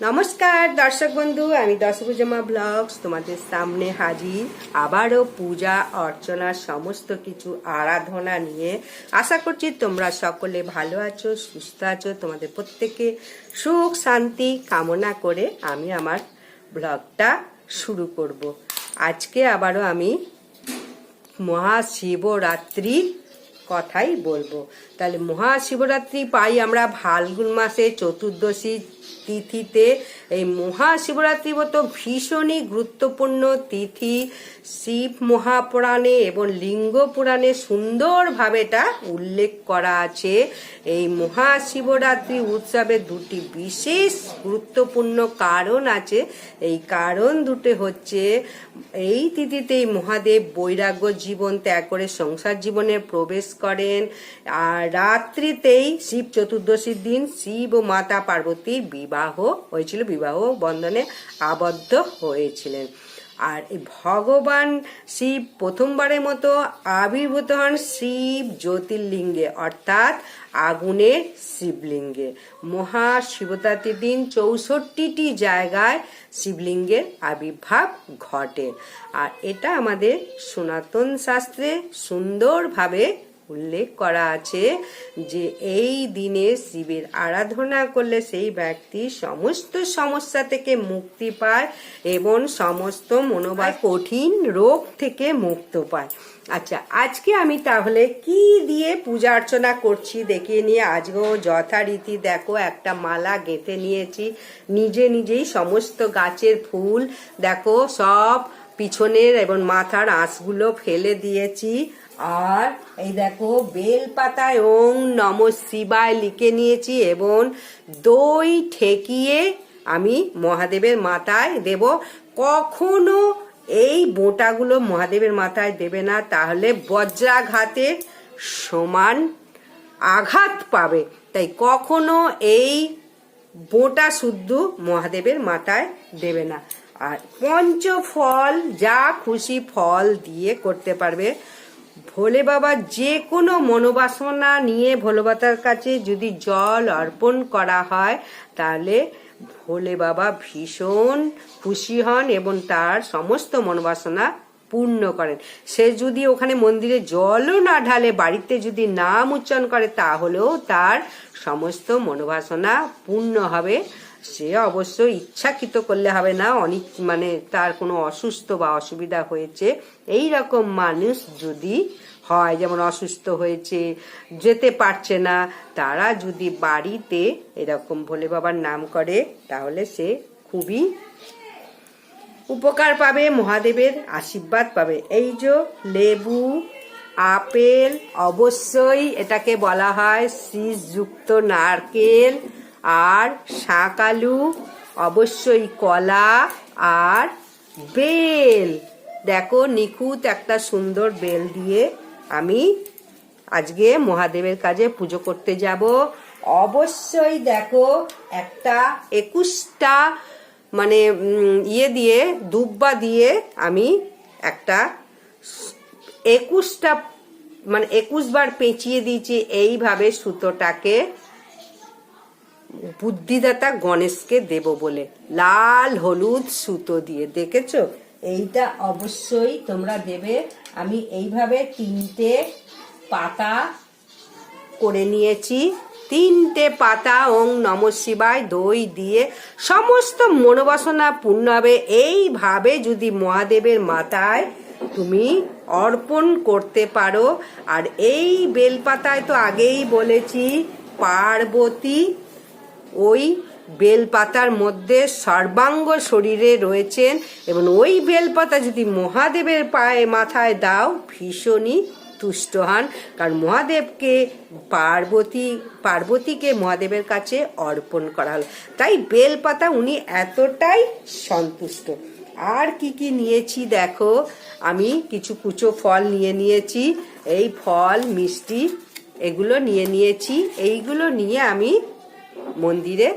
নমস্কার, দর্শক বন্ধু, আমি দশভুজমা ব্লগস, তোমাদের সামনে হাজির। আবারও পূজা, অর্চনা, সমস্ত কিছু আরাধনা নিয়ে আশা করছি তোমরা সকলে ভালো আছো, সুস্থ আছো। তোমাদের প্রত্যেকে সুখ, শান্তি কামনা করে আমি আমার ব্লগটা শুরু করব। আজকে আবারও আমি মহাশিবরাত্রির কথাই বলব। তাহলে মহাশিবরাত্রি পাই আমরা ফাল্গুন মাসে চতুর্দশী তিথিতে এই মহাশিবরাত্রি মতো ভীষণই গুরুত্বপূর্ণ তিথি। শিব মহাপুরাণে এবং লিঙ্গ পুরাণে সুন্দরভাবে এটা উল্লেখ করা আছে। এই মহাশিবরাত্রি উৎসবে দুটি বিশেষ গুরুত্বপূর্ণ কারণ আছে। এই কারণ দুটো হচ্ছে, এই তিথিতেই মহাদেব বৈরাগ্য জীবন ত্যাগ করে সংসার জীবনে প্রবেশ করেন। আর রাত্রিতেই শিব চতুর্দশীর দিন শিব ও মাতা পার্বতীর বিবাহ হয়েছিল, বিবাহ বন্ধনে আবদ্ধ হয়েছিলেন। আর ভগবান শিব প্রথমবারের মতো আবির্ভূত হন শিব জ্যোতির্লিঙ্গে, অর্থাৎ আগুনের শিবলিঙ্গে। মহাশিবরাত্রির দিন চৌষট্টিটি জায়গায় শিবলিঙ্গের আবির্ভাব ঘটে। আর এটা আমাদের সনাতন শাস্ত্রে সুন্দরভাবে উল্লেখ করা আছে যে এই দিনে শিবের আরাধনা করলে সেই ব্যক্তি সমস্ত সমস্যা থেকে মুক্তি পায় এবং সমস্ত মনোবাদ কঠিন রোগ থেকে মুক্ত পায়। আচ্ছা আজকে আমি তাহলে কি দিয়ে পূজা অর্চনা করছি দেখিয়ে নিয়ে আজকেও যথারীতি দেখো একটা মালা গেঁথে নিয়েছি। নিজে নিজেই সমস্ত গাছের ফুল দেখো সব পিছনের এবং মাথার আঁশগুলো ফেলে দিয়েছি। আর এই দেখো বেল পাতায় ওং নম শিবায় লিখে নিয়েছি এবং দই ঠেকিয়ে আমি মহাদেবের মাথায় দেব। কখনো এই বোটাগুলো মহাদেবের মাথায় দেবে না, তাহলে বজ্রাঘাতের সমান আঘাত পাবে। তাই কখনো এই বোটা শুদ্ধ মহাদেবের মাথায় দেবে না। আর পঞ্চফল, যা খুশি ফল দিয়ে করতে পারবে। ভোলে বাবা, যে কোনো মনোবাসনা নিয়ে ভোলে বাবার কাছে যদি জল অর্পণ করা হয়, তাহলে ভোলে বাবা ভীষণ খুশি হন এবং তার সমস্ত মনোবাসনা পূর্ণ করেন। সে যদি ওখানে মন্দিরে জলও না ঢালে, বাড়িতে যদি নাম উচ্চারণ করে, তাহলেও তার সমস্ত মনোবাসনা পূর্ণ হবে। সে অবশ্য ইচ্ছাকৃত করলে হবে না অনেক মানে তার কোনো অসুস্থ বা অসুবিধা হয়েছে। এই রকম মানুষ যদি হয়, যেমন অসুস্থ হয়েছে, যেতে পারছে না, তারা যদি বাড়িতে এরকম ভোলে বাবার নাম করে, তাহলে সে খুবই উপকার পাবে, মহাদেবের আশীর্বাদ পাবে। এই যে লেবু, আপেল, অবশ্যই এটাকে বলা হয় শীষযুক্ত নারকেল আর শাঁকালু অবশ্যই কলা আর বেল। দেখো, নিখুঁত একটা সুন্দর বেল দিয়ে আমি আজকে মহাদেবের কাজে পুজো করতে যাব। অবশ্যই দেখো, একটা একুশটা মানে ইয়ে দিয়ে, দুব্বা দিয়ে আমি একটা একুশটা মানে একুশ বার পেঁচিয়ে দিয়েছি। এইভাবে সুতোটাকে বুদ্ধিদাতা গণেশকে দেব বলে। লাল হলুদ সুতো দিয়ে, দেখেছ? এইটা অবশ্যই তোমরা দেবে। আমি এইভাবে তিনটে পাতা করে নিয়েছি। তিনটে পাতা ওং নম শিবায় দই দিয়ে সমস্ত মনোবাসনা পূর্ণ হবে। এইভাবে যদি মহাদেবের মাথায় তুমি অর্পণ করতে পারো, আর এই বেলপাতায় তো আগেই বলেছি, পার্বতী ওই বেলপাতার মধ্যে সর্বাঙ্গ শরীরে রয়েছেন এবং ওই বেলপাতা যদি মহাদেবের পায়ে মাথায় দাও, ভীষণই তুষ্ট হন। কারণ মহাদেবকে পার্বতী, পার্বতীকে মহাদেবের কাছে অর্পণ করা হলো। তাই বেলপাতা উনি এতটাই সন্তুষ্ট। আর কি কি নিয়েছি দেখো? আমি কিছু কুচো ফল নিয়ে নিয়েছি। এই ফল, মিষ্টি, এগুলো নিয়ে নিয়েছি। এইগুলো নিয়ে আমি মন্দিরে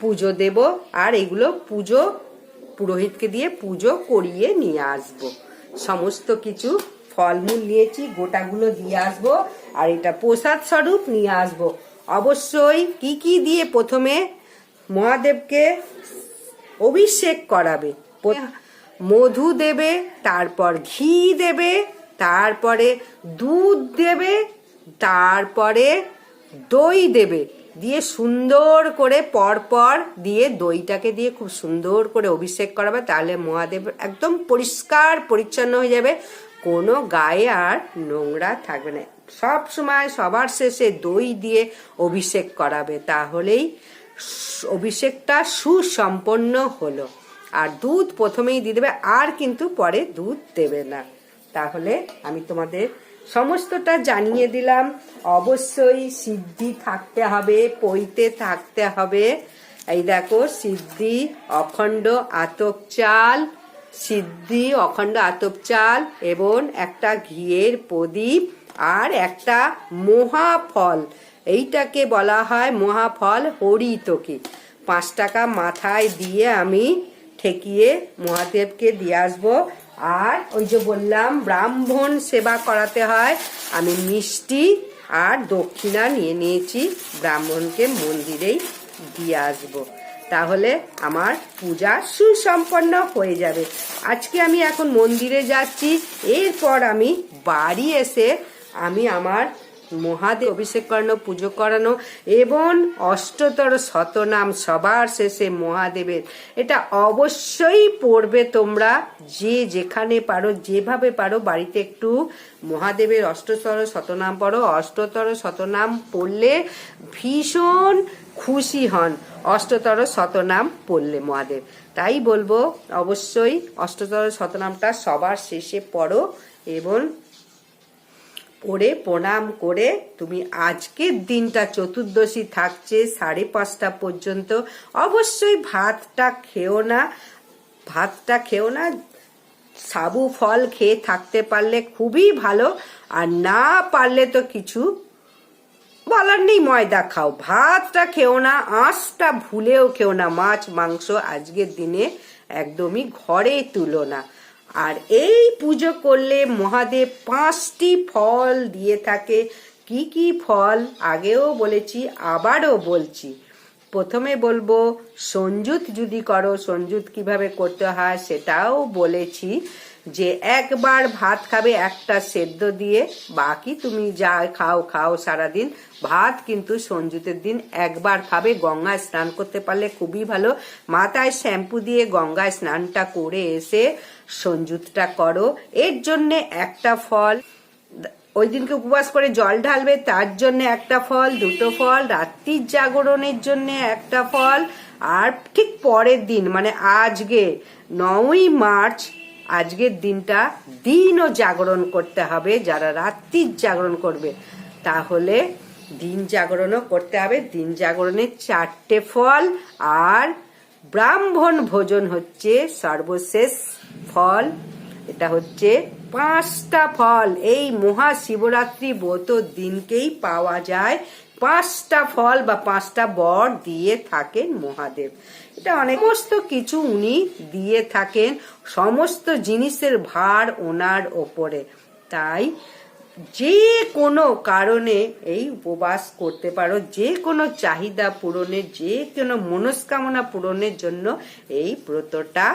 পুজো দেব আর এগুলো পুজো পুরোহিতকে দিয়ে পুজো করিয়ে নিয়ে আসব। সমস্ত কিছু ফলমূল নিয়েছি, গোটাগুলো দিয়ে আসব আর এটা প্রসাদ স্বরূপ নিয়ে আসব। অবশ্যই কি কি দিয়ে প্রথমে মহাদেবকে অভিষেক করাবে? মধু দেবে, তারপর ঘি দেবে, তারপরে দুধ দেবে, তারপরে দই দেবে। দিয়ে সুন্দর করে পরপর দিয়ে দইটাকে দিয়ে খুব সুন্দর করে অভিষেক করাবে, তাহলে মহাদেব একদম পরিষ্কার পরিচ্ছন্ন হয়ে যাবে। কোনো গায়ে আর নোংরা থাকবে না। সব সময় সবার শেষে দই দিয়ে অভিষেক করাবে, তাহলেই অভিষেকটা সুসম্পন্ন হলো। আর দুধ প্রথমেই দিয়ে দেবে, আর কিন্তু পরে দুধ দেবে না। তাহলে আমি তোমাদের সমস্তটা জানিয়ে দিলাম। অবশ্যই সিদ্ধি থাকতে হবে পইতে থাকতে হবে। এই দেখো, সিদ্ধি, অখণ্ড, আতপ চাল, সিদ্ধি, অখণ্ড, আতপ চাল এবং একটা ঘিয়ের প্রদীপ আর একটা মহাফল। এইটাকে বলা হয় মহাফল হরিতকি। পাঁচ টাকা মাথায় দিয়ে আমি ঠেকিয়ে মহাদেবকে দিয়ে আসব। আর ওই যে বললাম, ব্রাহ্মণ সেবা করাতে হয়। আমি মিষ্টি আর দক্ষিণা নিয়ে নিয়েছি। ব্রাহ্মণকে মন্দিরেই দিয়ে আসব। তাহলে আমার পূজা সুসম্পন্ন হয়ে যাবে। আজকে আমি এখন মন্দিরে যাচ্ছি। এরপর আমি বাড়ি এসে আমি আমার মহাদেব অভিষেক করানো, পুজো করানো এবং অষ্টতর শতনাম সবার শেষে মহাদেবের। এটা অবশ্যই পড়বে তোমরা যে যেখানে পারো, যেভাবে পারো, বাড়িতে একটু মহাদেবের অষ্টতর শতনাম পড়ো। অষ্টতর শতনাম পড়লে ভীষণ খুশি হন। অষ্টতর শতনাম পড়লে মহাদেব। তাই বলব, অবশ্যই অষ্টতর শতনামটা সবার শেষে পড়ো এবং পড়ে, প্রণাম করে, তুমি আজকের দিনটা চতুর্দশী থাকছে, সাড়ে পাঁচটা পর্যন্ত। অবশ্যই ভাতটা খেও না, ভাতটা খেও না, সাবু ফল খেয়ে থাকতে পারলে খুবই ভালো, আর না পারলে তো কিছু বলার নেই, ময়দা খাও। ভাতটা খেও না, আঁশটা ভুলেও খেও না, মাছ, মাংস আজকের দিনে একদমই ঘরে তুলো না। আর এই পুজো করলে মহাদেব পাঁচটি ফল দিয়ে থাকে। কি কি ফল? আগেও বলেছি, আবারও বলছি। প্রথমে বলব, সঞ্জুত যদি করো, সঞ্জুত কীভাবে করতে হয় সেটাও বলেছি যে একবার ভাত খাবে একটা সেদ্ধ দিয়ে, বাকি তুমি যা খাও খাও সারাদিন। ভাত কিন্তু সঞ্জুতের দিন একবার খাবে, গঙ্গায় স্নান করতে পারলে খুবই ভালো। মাথায় শ্যাম্পু দিয়ে গঙ্গায় স্নানটা করে এসে সঞ্জুতটা করো। এর জন্যে একটা ফল। ওই দিনকে উপবাস করে জল ঢালবে, তার জন্য একটা ফল, দুটো ফল, রাত্রির জাগরণের জন্য একটা ফল, আর ঠিক পরের দিন মানে আজকে, নয়ই মার্চ, আজকের দিনটা দিনও জাগরণ করতে হবে, যারা রাত্রির জাগরণ করবে, তাহলে দিন জাগরণও করতে হবে। দিন জাগরণের চারটে ফল, আর ব্রাহ্মণ ভোজন হচ্ছে সর্বশেষ ফল। এটা হচ্ছে পাঁচটা ফল। এই মহাশিবরাত্রি ব্রত দিনকেই পাওয়া যায়। পাঁচটা ফল বা পাঁচটা বর দিয়ে থাকেন মহাদেব। এটা অনেক সমস্ত কিছু উনি দিয়ে থাকেন সমস্ত জিনিসের ভার ওনার ওপরে। তাই যে কোনো কারণে এই উপবাস করতে পারো যে কোনো চাহিদা পূরণের যে কোনো মনস্কামনা পূরণের জন্য এই ব্রতটা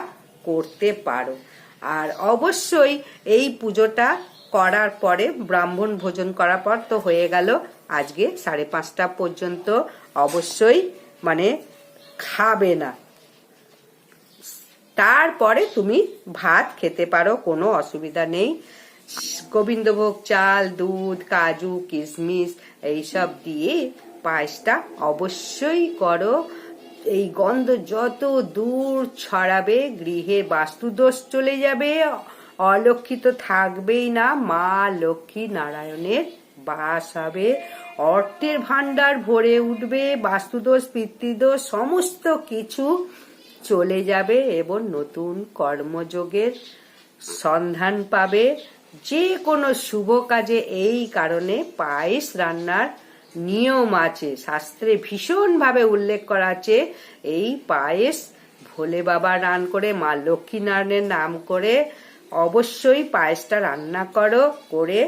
করতে পারো। আর অবশ্যই এই পুজোটা করার পরে, ব্রাহ্মণ ভোজন করার পর তো হয়ে গেল, আজকে সাড়ে পাঁচটা পর্যন্ত অবশ্যই মানে খাবে না। তারপরে তুমি ভাত খেতে পারো, কোনো অসুবিধা নেই। গোবিন্দভোগ চাল, দুধ, কাজু, কিশমিশ, এইসব দিয়ে পায়েসটা অবশ্যই করো। এই গন্ধ যত দূর ছড়াবে, গৃহে বাস্তুদোষ চলে যাবে। অলক্ষিত থাকবেই না, মা লক্ষ্মী নারায়ণের বাস হবে। অর্থের ভাণ্ডার ভরে উঠবে, বাস্তুদোষ, পিতৃদোষ, সমস্ত কিছু চলে যাবে এবং নতুন কর্মযোগের সন্ধান পাবে। যে কোনো শুভ কাজে এই কারণে পায়েস রান্নার নিয়ম আছে। শাস্ত্রে ভীষণভাবে উল্লেখ করা আছে, এই পায়েস ভোলে বাবা রান করে, মা লক্ষ্মীনারায়ণের নাম করে, অবশ্যই পায়েসটা রান্না করো, করে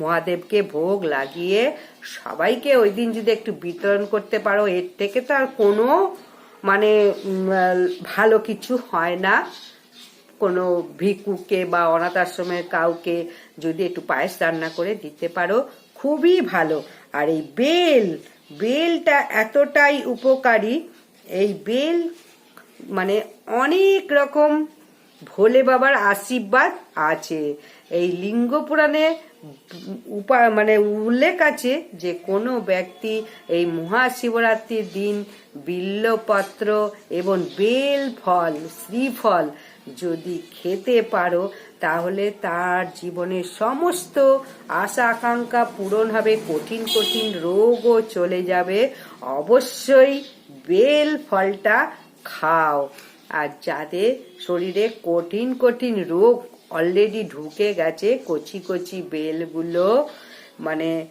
মহাদেবকে ভোগ লাগিয়ে সবাইকে ওই দিন যদি একটু বিতরণ করতে পারো, এর থেকে তো আর কোনো মানে ভালো কিছু হয় না। কোনো ভিক্ষুকে বা অনাথ আশ্রমের কাউকে যদি একটু পায়েস রান্না করে দিতে পারো, খুবই ভালো। আর এই বেল, বেলটা এতটাই উপকারী, এই বেল মানে অনেক রকম ভোলে বাবার আশীর্বাদ আছে। এই লিঙ্গ পুরাণে উপা মানে উল্লেখ আছে যে কোনো ব্যক্তি এই মহাশিবরাত্রির দিন বিল্লপত্র এবং বেল ফল, শ্রীফল যদি খেতে পারো, তাহলে তার জীবনের সমস্ত আশা আকাঙ্ক্ষা পূরণ হবে, কঠিন কঠিন রোগও চলে যাবে। অবশ্যই বেল ফলটা খাও। আর যাদের শরীরে কঠিন কঠিন রোগ অলরেডি ঢুকে গেছে, কচি কচি বেলগুলো মানে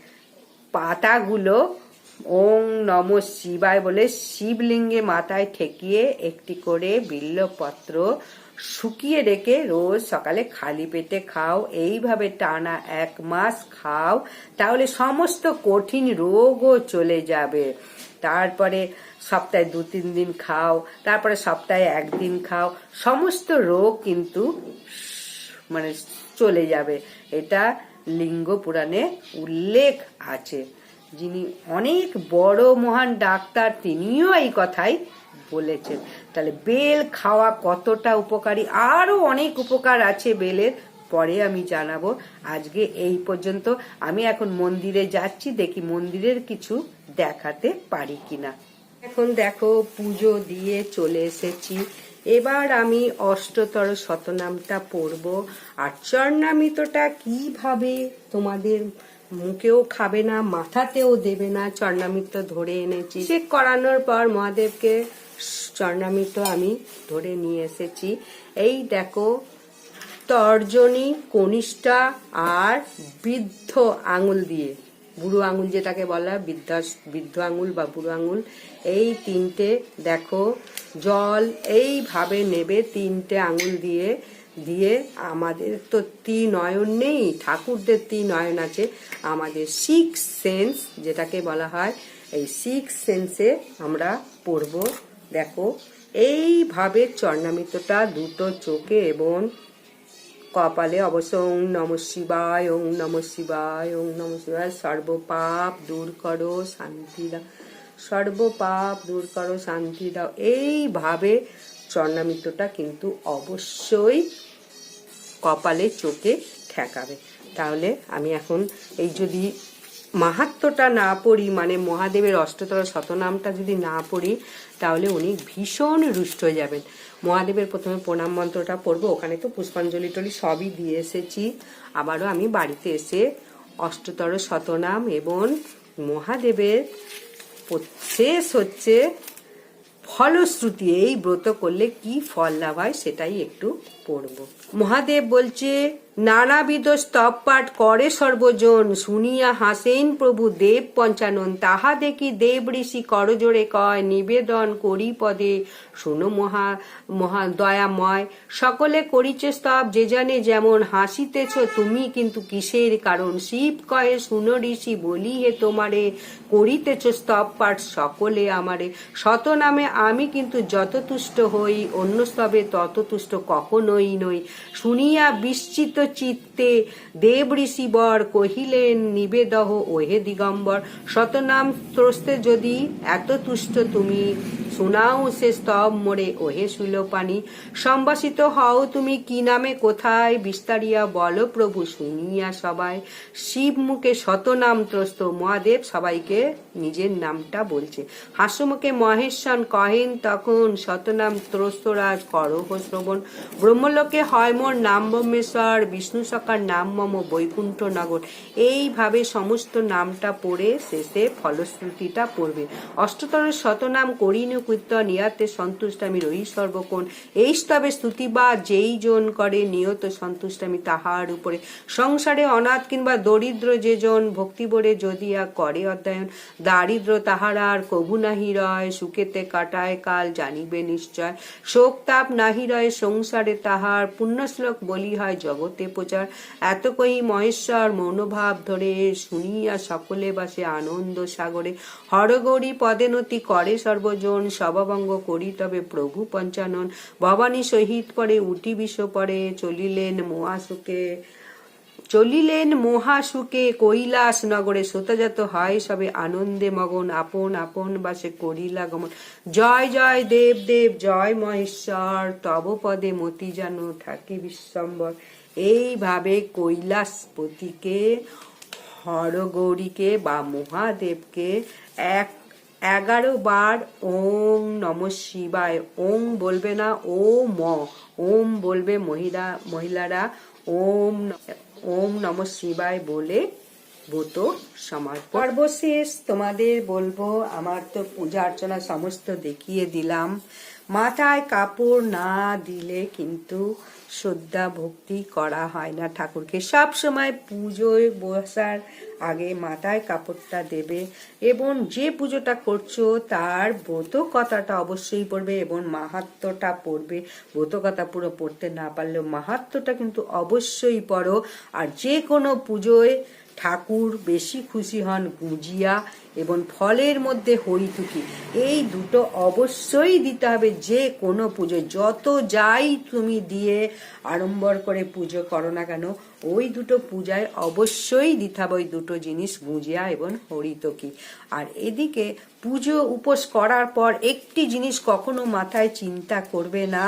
পাতাগুলো, ওং নম শিবায় বলে শিবলিঙ্গে মাথায় ঠেকিয়ে একটি করে বিল্লপত্র শুকিয়ে রেখে রোজ সকালে খালি পেটে খাও, এইভাবে টানা এক মাস খাও, তাহলে সমস্ত কঠিন রোগও চলে যাবে। তারপরে সপ্তাহে দু তিন দিন খাও, তারপরে সপ্তাহে একদিন খাও, সমস্ত রোগ কিন্তু মানে চলে যাবে। এটা লিঙ্গ পুরাণে উল্লেখ আছে। যিনি অনেক বড় মহান ডাক্তার, তিনিও এই কথাই বলেছেন। তাহলে বেল খাওয়া কতটা উপকারী? আরও অনেক উপকার আছে বেলের, পরে আমি জানাব। আজকে এই পর্যন্ত। আমি এখন মন্দিরে যাচ্ছি, দেখি মন্দিরের কিছু দেখাতে পারি কিনা। এখন দেখো, পুজো দিয়ে চলে এসেছি। এবার আমি অষ্টতর শতনামটা পড়ব। আর চরণামৃতটা কীভাবে তোমাদের মুখেও খাবে না, মাথাতেও দেবে না, চরণামৃত ধরে এনেছি। চেক করানোর পর মহাদেবকে চরণামৃত আমি ধরে নিয়ে এসেছি। এই দেখো, তর্জনী, কনিষ্ঠা আর বৃদ্ধ আঙুল দিয়ে। বুড়ো আঙুল যেটাকে বলা বৃদ্ধা বৃদ্ধ আঙুল বা বুড়ো আঙুল, এই তিনটে দেখো, জল এইভাবে নেবে তিনটে আঙুল দিয়ে। দিয়ে আমাদের তো তি নয়ন নেই, ঠাকুরদের তি নয়ন আছে। আমাদের সিক্স সেন্স যেটাকে বলা হয়, এই সিক্স সেন্সে আমরা পড়ব। দেখো, এইভাবে চর্ণামিতটা দুটো চোখে এবং কপালে অবশ্য ওং নম শিবায়, ওং নম শিবায়, ওং নম শিবায়। সর্বপাপ দূর করো, শান্তি দাও। সর্বপাপ দূর করো, শান্তি দাও। এইভাবে চর্ণামিত্রটা কিন্তু অবশ্যই কপালে, চোখে ঠেকাবে। তাহলে আমি এখন এই যদি মাহাত্মটা না পড়ি মানে মহাদেবের অষ্টতর শতনামটা যদি না পড়ি, তাহলে উনি ভীষণ রুষ্ট হয়ে যাবেন। মহাদেবের প্রথমে প্রণাম মন্ত্রটা পড়ব, ওখানে তো পুষ্পাঞ্জলি টলি সবই দিয়ে এসেছি। আবারও আমি বাড়িতে এসে অষ্টতর শতনাম এবং মহাদেবের শেষ হচ্ছে ফলশ্রুতি এই ব্রত করলে কি ফল লাভ হয় সেটাই একটু পড়ব। মহাদেব বলছে নানাবিধ স্তব পাঠ করে সর্বজন, শুনিয়া হাসেন প্রভু দেব পঞ্চানন। তাহা দেখি দেব ঋষি করজোড়ে কয়, নিবেদন করি পদে। শুনো মহা মহা দয়াময়, সকলে করিছে স্তব, যে জানে যেমন হাসিতেছ তুমি কিন্তু কিসের কারণ? শিব কয়ে, শুনো ঋষি বলি হে তোমারে, করিতেছ স্তব পাঠ সকলে আমারে। শত নামে আমি কিন্তু যত তুষ্ট হই, অন্য স্তবে তত তুষ্ট কখনোই নই। শুনিয়া বিস্চিত চিত্তে দেব ঋষি বর কহিলেন, নিবেদহ ওহে দিগম্বর, শতনাম ত্রস্তে যদি এত তুষ্ট তুমি, শোনাও সে স্তব মোরে ওহে পানি সম্বাসিত হও তুমি কি নামে কোথায়, বিস্তারিয়া বলো প্রভু শুনিয়া সবাই। শিব মুখে শতনাম ত্রস্ত মহাদেব সবাইকে নিজের নামটা বলছে। হাস্যমুখে মহেশ্বর কহেন, তখন শতনাম ত্রস্তরাজ করহ শ্রবণ। ব্রহ্মলোকে হয় মোর নাম ব্রহ্মেশ্বর বিষ্ণু সকার নাম মম বৈকুণ্ঠ নগর এইভাবে সমস্ত নামটা পড়ে শেষে ফলশ্রুতিটা পড়বে। অষ্টতর শতনাম করিনু কীর্তন, ইয়াতে সন্তুষ্ট আমি রহি সর্বক্ষণ এই স্তবে স্তুতি বা যেই জন করে, নিয়ত সন্তুষ্ট আমি তাহার উপরে। সংসারে অনাথ কিংবা দরিদ্র যে জন ভক্তিবরে যদিয়া করে অধ্যয়ন, দারিদ্র তাহার আর কভু নাহি রয়, সুখেতে কাটায় কাল জানিবে নিশ্চয়। শোক তাপ নাহি রয়, সংসারে তাহার পুণ্যশ্লোক বলি হয় জগতে। প্রচার এত কই মহেশ্বর মৌনভাব ধরে শুনিয়া সকলে বাসে আনন্দ সাগরে। হরগৌরী পদে নতি করে সর্বজন সবাবঙ্গ করি তবে প্রভু পঞ্চানন। ভবানী সহিত পরে উটি বিষ পরে চলিলেন মহাসুকে চলিলেন মহাসুকে কৈলাস নগরে শ্রোতাজাত হয় সবে আনন্দে মগন, আপন আপন বাসে করিলা গমন। জয় জয় দেব দেব, জয় মহেশ্বর, তব পদে মতি যেন থাকে বিশ্বম্বর। এইভাবে কৈলাসপতিকে, হরগৌরীকে বা মহাদেবকে এক, এগারো বার ওম নম শিবায়, ওম বলবে না ও ম, ওম বলবে মহিলা, মহিলারা, ওম ওম নম শিবায় বলে ব্রত সমর্পণ সর্বশেষ তোমাদের বলব, আমার তো পূজা অর্চনা সমস্ত দেখিয়ে দিলাম। মাথায় কাপড় না দিলে কিন্তু শ্রদ্ধা ভক্তি করা হয় না ঠাকুরকে। সব সময় পুজোয় বসার আগে মাথায় কাপড়টা দেবে এবং যে পুজোটা করছ তার ব্রত কথাটা অবশ্যই পড়বে এবং মাহাত্মটা পড়বে। ব্রত কথা পুরো পড়তে না পারলেও মাহাত্মটা কিন্তু অবশ্যই পড়ো। আর যে কোনো পুজোয় ঠাকুর বেশি খুশি হন গুজিয়া এবং ফলের মধ্যে হরিতুকি এই দুটো অবশ্যই দিতে হবে যে কোনো পুজোয় যত যাই তুমি দিয়ে আড়ম্বর করে পুজো করো না কেন, ওই দুটো পূজায় অবশ্যই দিতে হবে ওই দুটো জিনিস, গুজিয়া এবং হরিতকি আর এদিকে পুজো উপোস করার পর একটি জিনিস কখনো মাথায় চিন্তা করবে না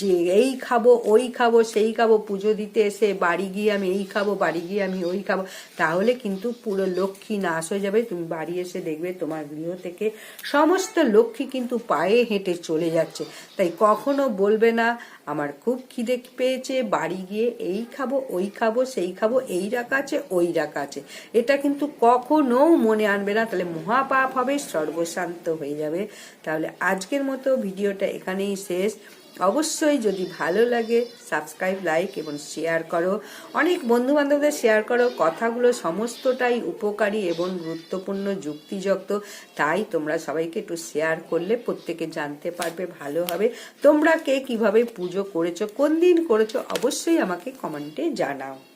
যে এই খাব, ওই খাব, সেই খাব, পুজো দিতে এসে বাড়ি গিয়ে আমি এই খাব, বাড়ি গিয়ে আমি ওই খাব। তাহলে কিন্তু পুরো লক্ষ্মী নাশ হয়ে যাবে, তুমি বাড়ি এসে দেখবে তোমার গৃহ থেকে সমস্ত লক্ষ্মী কিন্তু পায়ে হেঁটে চলে যাচ্ছে। তাই কখনো বলবে না, আমার খুব খিদে পেয়েছে, বাড়ি গিয়ে এই খাব, ওই খাব, সেই খাব, এই রাখা আছে, ওই রাখা আছে। এটা কিন্তু কখনো মনে আনবে না। তাহলে মহাপাপ হবে, সর্বশান্ত হয়ে যাবে। তাহলে আজকের মতো ভিডিওটা এখানেই শেষ। অবশ্যই যদি ভালো লাগে সাবস্ক্রাইব লাইক এবং শেয়ার করো। অনেক বন্ধু বান্ধবদের শেয়ার করো। কথাগুলো সমস্তটাই উপকারী এবং গুরুত্বপূর্ণ, যুক্তিযুক্ত। তাই তোমরা সবাইকে একটু শেয়ার করলে প্রত্যেকে জানতে পারবে, ভালো হবে। তোমরা কে কীভাবে পুজো করেছ, কোন দিন করেছ, অবশ্যই আমাকে কমেন্টে জানাও।